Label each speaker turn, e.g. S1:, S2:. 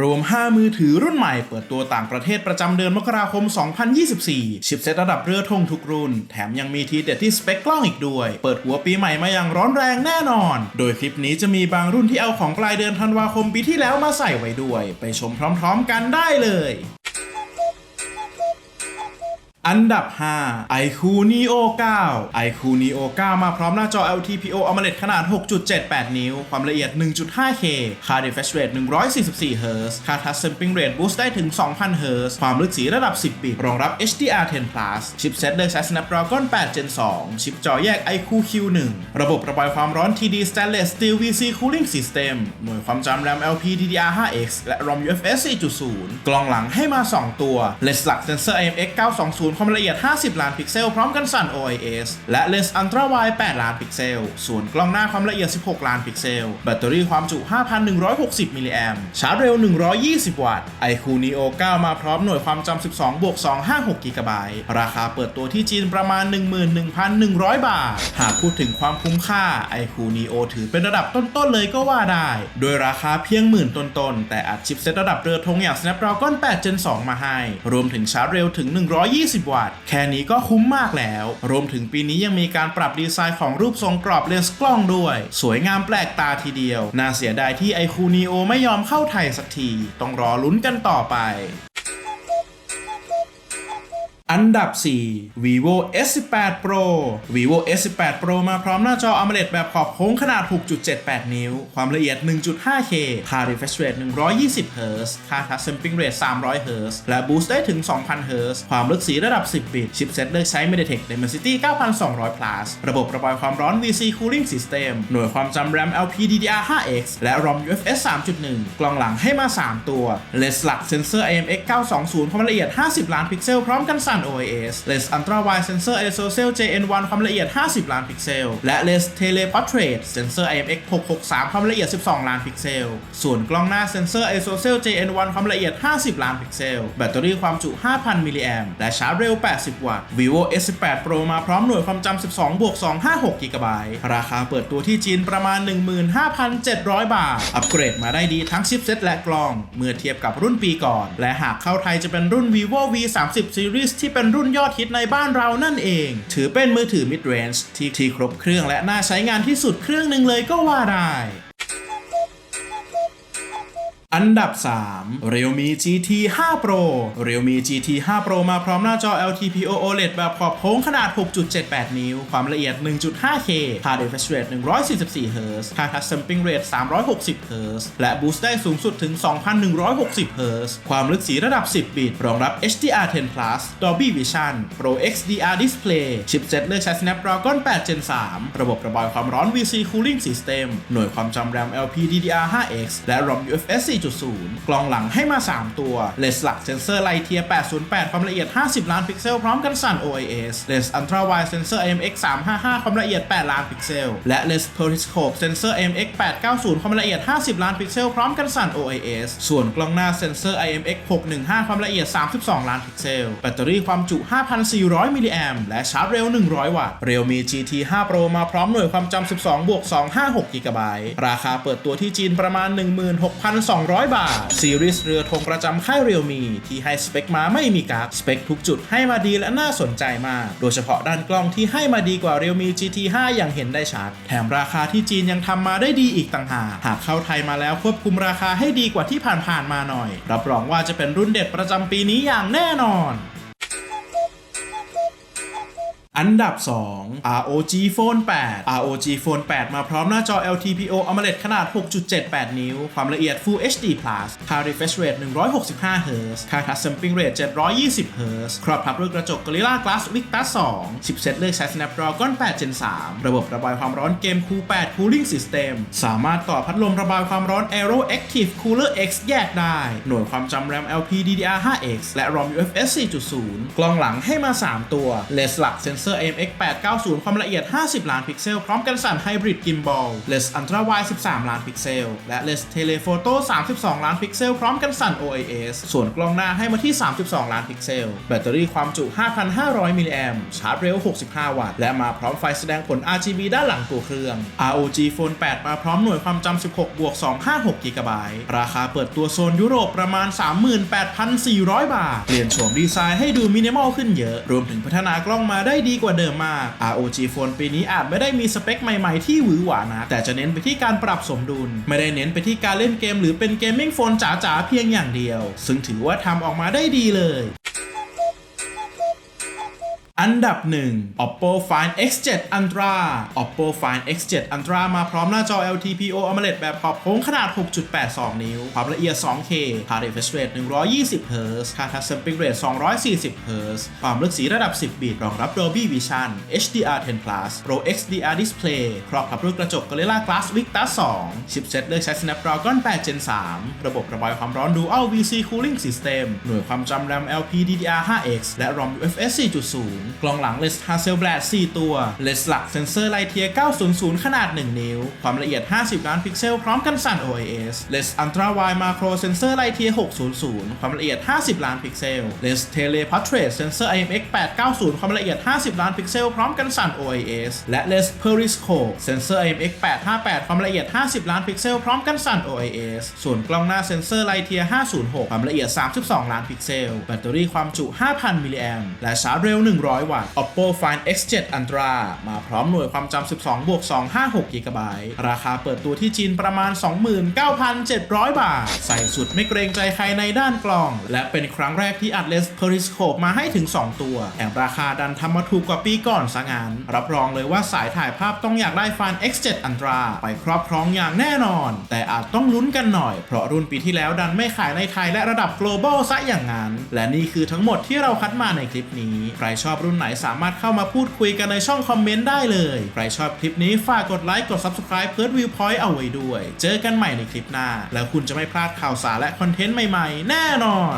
S1: รวม 5 มือถือรุ่นใหม่เปิดตัวต่างประเทศประจำเดือนมกราคม 2024 ชิปเซตระดับเรือธงทุกรุ่น แถมยังมีทีเด็ดที่สเปคกล้องอีกด้วย เปิดหัวปีใหม่มาอย่างร้อนแรงแน่นอน โดยคลิปนี้จะมีบางรุ่นที่เอาของปลายเดือนธันวาคมปีที่แล้วมาใส่ไว้ด้วย ไปชมพร้อมๆกันได้เลย อันดับ 5 iQ Neo 9 iQ Neo 9 มาพร้อมหน้าจอ LTPO AMOLED ขนาด 6.78 นิ้ว ความละเอียด 1.5K ค่า refresh rate 144 Hz ค่า touch sampling rate boost ได้ถึง 2,000 Hz ความลึกสีระดับ 10 บิต รองรับ HDR10 Plus ชิปเซ็ตโดยใช้ Snapdragon 8 Gen 2 ชิปจอแยก iQ Q1 ระบบระบายความร้อน TD Stainless Steel VC Cooling System หน่วยความจำ RAM LPDDR5X และ ROM UFS 4.0 กล้องหลังให้มา 2 ตัวเลนส์หลักเซนเซอร์ IMX 920ความละเอียด 50 ล้านพิกเซล พร้อมกันสั่น OIS และเลนส์อัลตราไวด์8ล้านพิกเซล ส่วนกล้องหน้าความละเอียด 16 ล้านพิกเซล แบตเตอรี่ความจุ 5,160 มิลลิแอมป์ชาร์จเร็ว 120 วัตต์ iQ Neo 9 มาพร้อมหน่วยความจำ 12 บวก 256 กิกะไบต์ ราคาเปิดตัวที่จีนประมาณ 11,100 บาท หากพูดถึงความคุ้มค่า iQ Neo ถือเป็นระดับต้นๆเลยก็ว่าได้ โดยราคาเพียงหมื่นต้นๆ แต่อัดชิปเซตระดับเรือธงอย่าง Snapdragon 8 Gen 2 มาให้ รวมถึงชาร์จเร็วถึง 120วัตต์ แค่นี้ก็คุ้มมากแล้ว รวมถึงปีนี้ยังมีการปรับดีไซน์ของรูปทรงกรอบเลนส์กล้องด้วย สวยงามแปลกตาทีเดียว น่าเสียดายที่ไอคูนีโอไม่ยอมเข้าไทยสักที ต้องรอลุ้นกันต่อไป อันดับ 4 vivo S18 Pro vivo S18 Pro มาพร้อมหน้าจอ AMOLED แบบขอบโค้งขนาด 6.78 นิ้ว ความละเอียด 1.5K ค่า refresh rate 120 Hz ค่า touch sampling rate 300 Hz และ boost ได้ถึง 2,000 Hz ความลึกสีระดับ 10 บิต ชิปเซ็ตเลือกใช้ MediaTek Dimensity 9200 Plus ระบบระบายความร้อน VC Cooling System หน่วยความจำ RAM LPDDR5X และ ROM UFS 3.1 กล้องหลังให้มา 3 ตัวเลนส์หลักเซนเซอร์ IMX 920 ความละเอียด 50 ล้านพิกเซล พร้อมกัน 3น OIS เลนส์ Ultra Wide Sensor ISOCELL JN1 ความละเอียด 50 ล้านพิกเซล และเลส Teleportrait Sensor IMX 663 ความละเอียด 12 ล้านพิกเซล ส่วนกล้องหน้า Sensor ISOCELL JN1 ความละเอียด 50 ล้านพิกเซล แบตเตอรี่ความจุ 5,000 มิลลิแอมป์และชาร์จเร็ว 80 วัตต์ vivo S18 Pro มาพร้อมหน่วยความจำ 12 บวก 256 กิกะไบต์ราคาเปิดตัวที่จีนประมาณ 15,700 บาท อัปเกรดมาได้ดีทั้งชิปเซ็ตและกล้อง เมื่อเทียบกับรุ่นปีก่อน และหากเข้าไทยจะเป็นรุ่น vivo v 3 0 series ที่ที่เป็นรุ่นยอดฮิตในบ้านเรานั่นเอง ถือเป็นมือถือ mid range ที่ที่ครบเครื่องและน่าใช้งานที่สุดเครื่องหนึ่งเลยก็ว่าได้ อันดับ 3 Realme GT 5 Pro Realme GT 5 Pro มาพร้อมหน้าจอ LTPO OLED แบบขอบโค้งขนาด 6.78 นิ้ว ความละเอียด 1.5K ค่า refresh rate 144 Hz ค่า touch sampling rate 360 Hz และ boost ได้สูงสุดถึง 2,160 Hz ความลึกสีระดับ 10 บิต รองรับ HDR10 Plus Dolby Vision Pro XDR Display ชิปเซ็ตเลือกใช้ Snapdragon 8 Gen 3 ระบบระบายความร้อน VC Cooling System หน่วยความจำ RAM LPDDR5X และ ROM UFS 4 4.0กล้องหลังให้มา 3 ตัว เลนส์หลักเซนเซอร์ไลเทีย808 ความละเอียด 50 ล้านพิกเซล พร้อมกันสั่น OIS เลนส์ Ultra Wide Sensor IMX 355 ความละเอียด 8 ล้านพิกเซล และเลนส์ Periscope Sensor IMX 890 ความละเอียด 50 ล้านพิกเซล พร้อมกันสั่น OIS ส่วนกล้องหน้าเซนเซอร์ IMX 615 ความละเอียด 32 ล้านพิกเซล แบตเตอรี่ความจุ 5,400 มิลลิแอมและชาร์จเร็ว 100 วัตต์ Realme GT 5 Pro มาพร้อมหน่วยความจำ12บวก256กิกะไบต์ราคาเปิดตัวที่จีนประมาณ 16,200บาท ซีรีส์เรือธงประจำค่ายเรียวมี ที่ให้สเปคมาไม่มีกากสเปคทุกจุดให้มาดีและน่าสนใจมาก โดยเฉพาะด้านกล้องที่ให้มาดีกว่าเรียวมี GT 5 อย่างเห็นได้ชัด แถมราคาที่จีนยังทำมาได้ดีอีกต่างหาก หากเข้าไทยมาแล้วควบคุมราคาให้ดีกว่าที่ผ่านๆมาหน่อย รับรองว่าจะเป็นรุ่นเด็ดประจำปีนี้อย่างแน่นอน อันดับ 2 ROG Phone 8 ROG Phone 8 มาพร้อมหน้าจอ LTPO AMOLED ขนาด 6.78 นิ้ว ความละเอียด Full HD Plus ค่า refresh rate 165 Hz ค่า touch sampling rate 720 Hz ครอบทับด้วยกระจก Gorilla Glass Victus 2ชิปเซตเลือกใช้ Snapdragon 8 Gen 3 ระบบระบายความร้อนเกม Cool 8 Cooling System สามารถต่อพัดลมระบายความร้อน Aero Active Cooler X แยกได้ หน่วยความจำ RAM LPDDR5X และ ROM UFS 4.0 กล้องหลังให้มา 3 ตัว เลนส์หลักเซนเซ Sensor IMX 890 ความละเอียด 50 ล้านพิกเซล พร้อมกันสั่นไฮบริดกิมบอล Lens Ultra Wide 13 ล้านพิกเซล และ Lens Telephoto 32 ล้านพิกเซล พร้อมกันสั่น OIS ส่วนกล้องหน้าให้มาที่ 32 ล้านพิกเซล แบตเตอรี่ความจุ 5,500 มิลลิแอมชาร์จเร็ว 65 วัตต์ และมาพร้อมไฟแสดงผล RGB ด้านหลังตัวเครื่อง ROG Phone 8 มาพร้อมหน่วยความจำ 16 บวก 256 g b ราคาเปิดตัวโซนยุโรปประมาณ 38,400 บาท เปลี่ยนโฉมดีไซน์ให้ดูมินิมอลขึ้นเยอะ รวมถึงพัฒนากล้องมาได้ดีกว่าเดิมมาก ROG Phone ปีนี้อาจไม่ได้มีสเปคใหม่ๆที่หวือหวานะแต่จะเน้นไปที่การปรับสมดุล ไม่ได้เน้นไปที่การเล่นเกมหรือเป็นเกมมิ่งโฟนจ๋าๆเพียงอย่างเดียว ซึ่งถือว่าทำออกมาได้ดีเลย อันดับ 1 Oppo Find X7 Ultra Oppo Find X7 Ultra มาพร้อมหน้าจอ LTPO AMOLED แบบขอบโค้งขนาด 6.82 นิ้ว ความละเอียด 2K Hard refresh rate 120 Hz ค่า touch sampling rate 240 Hz ความลึกสีระดับ 10 บิต รองรับ Dolby Vision HDR 10 Plus Pro XDR Display ครอบทับด้วยกระจก Gorilla Glass Victus 2ชิปเซ็ตเลือกใช้ Snapdragon 8 Gen 3 ระบบระบายความร้อน Dual VC Cooling System หน่วยความจำ RAM LPDDR5X และ ROM UFS 4.0กล้องหลัง Lens Hasselblad 4 ตัวเลสหลักเซนเซอร์ไลเทีย900 ขนาด 1 นิ้ว ความละเอียด 50 ล้านพิกเซล พร้อมกันสั่น OIS เลนส์ Ultra Wide Macro Sensor ไลเทีย600 ความละเอียด 50 ล้านพิกเซลเลนส์ Tele Portrait Sensor IMX 890 ความละเอียด 50 ล้านพิกเซล พร้อมกันสั่น OIS และเลนส์ Periscope Sensor IMX 858 ความละเอียด 50 ล้านพิกเซล พร้อมกันสั่น OIS ส่วนกล้องหน้าเซนเซอร์ไลเทีย506 ความละเอียด 32 ล้านพิกเซล แบตเตอรี่ความจุ 5,000 มิลลิแอมป์ และชาร์จเร็ว 100วัตต์ Oppo Find X7 Ultra มาพร้อมหน่วยความจำ 12 บวก 256 g b ราคาเปิดตัวที่จีนประมาณ 29,700 บาท ใส่สุดไม่เกรงใจใครในด้านกล้อง และเป็นครั้งแรกที่อัดเลส Periscope มาให้ถึง 2 ตัว แถมราคาดันทำมาถูกกว่าปีก่อนซะงั้นรับรองเลยว่าสายถ่ายภาพต้องอยากได้ Find X7 Ultra ไปครอบครองอย่างแน่นอน แต่อาจต้องลุ้นกันหน่อย เพราะรุ่นปีที่แล้วดันไม่ขายในไทยและระดับ global ซะอย่างนั้น และนี่คือทั้งหมดที่เราคัดมาในคลิปนี้ ใครชอบรุ่นไหนสามารถเข้ามาพูดคุยกันในช่องคอมเมนต์ได้เลย ใครชอบคลิปนี้ฝากกดไลค์กด subscribe เพิร์ดวิวพอยต์เอาไว้ด้วย เจอกันใหม่ในคลิปหน้า แล้วคุณจะไม่พลาดข่าวสารและคอนเทนต์ใหม่ๆ แน่นอน